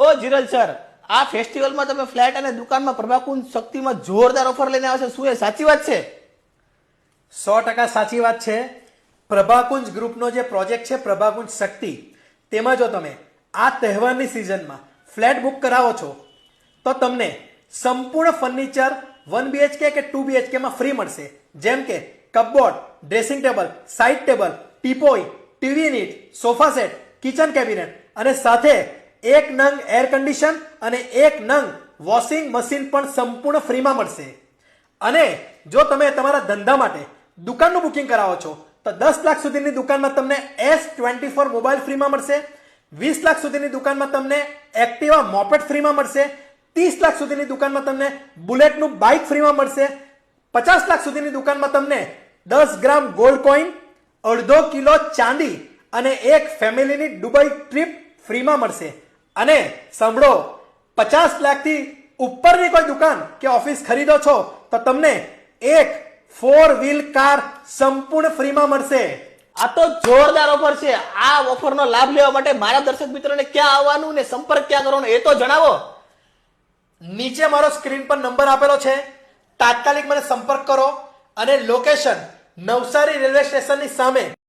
ઓ જીરલ sir, આ ફેસ્ટિવલમાં તમે ફ્લેટ અને દુકાનમાં પ્રભાકુંજ શક્તિમાં જોરદાર ઓફર લઈને આવશે શું એ સાચી વાત છે? સો ટકા સાચી વાત છે. પ્રભાકુંજ ગ્રુપનો જે પ્રોજેક્ટ છે, પ્રભાકુંજ શક્તિ, તેમાં જો તમે આ તહેવારની સિઝનમાં ફ્લેટ બુક કરાવો છો, તો તમને સંપૂર્ણ ફર્નિચર વન બીએચકે કે ટુ બીએચકેમાં ફ્રી મળશે. જેમ કે cupboard, dressing table, side table teapoy TV NEET, sofa set, kitchen cabinet અને સાથે એક નંગ એર કન્ડિશન અને એક નંગ વોશિંગ મશીન પણ સંપૂર્ણ ફ્રીમાં મળશે. અને જો તમે તમારા ધંધા માટે દુકાનનું બુકિંગ કરાવો છો, તો દસ લાખ સુધીની દુકાનમાં તમને એસ ટ્વેન્ટી ફોર મોબાઈલ ફ્રીમાં મળશે, વીસ લાખ સુધીની દુકાનમાં તમને એક્ટિવા મોપેટ ફ્રીમાં મળશે, ત્રીસ લાખ સુધીની દુકાનમાં તમને બુલેટનું બાઇક ફ્રીમાં મળશે, પચાસ લાખ સુધીની દુકાનમાં તમને દસ ગ્રામ ગોલ્ડ કોઈન અડધો કિલો ચાંદી અને એક ફેમિલીની દુબઈ ટ્રીપ ફ્રીમાં મળશે. અને સાંભળો પચાસ લાખથી ઉપરની કોઈ દુકાન કે ઓફિસ ખરીદો છો તો તમને એક ફોર વ્હીલ કાર સંપૂર્ણ ફ્રીમાં મળશે. આ તો જોરદાર ઓફર છે. આ ઓફરનો લાભ લેવા માટે મારા દર્શક મિત્રોને ક્યાં આવવાનું ને સંપર્ક ક્યાં કરવાનો એ તો જણાવો. નીચે મારો સ્ક્રીન પર નંબર આપેલો છે. તાત્કાલિક મને સંપર્ક કરો અને લોકેશન નવસારી રેલવે સ્ટેશનની સામે.